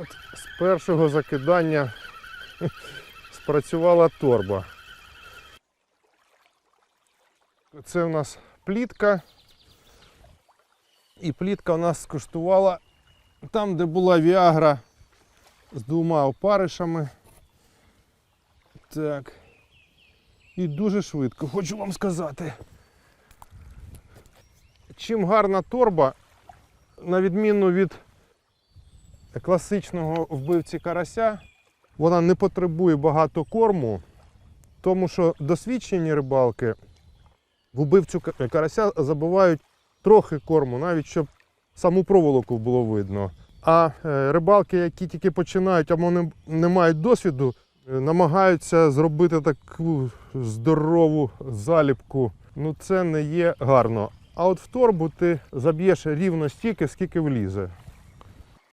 От з першого закидання спрацювала торба. Це у нас плітка. І плітка у нас скуштувала там, де була Віагра з двома опаришами. Так. І дуже швидко, хочу вам сказати. Чим гарна торба, на відміну від класичного вбивці карася, вона не потребує багато корму, тому що досвідчені рибалки в убивцю карася забувають трохи корму, навіть щоб саму проволоку було видно. А е, рибалки, які тільки починають або не, не мають досвіду, е, намагаються зробити таку здорову заліпку. Ну це не є гарно. А от в торбу ти заб'єш рівно стільки, скільки влізе.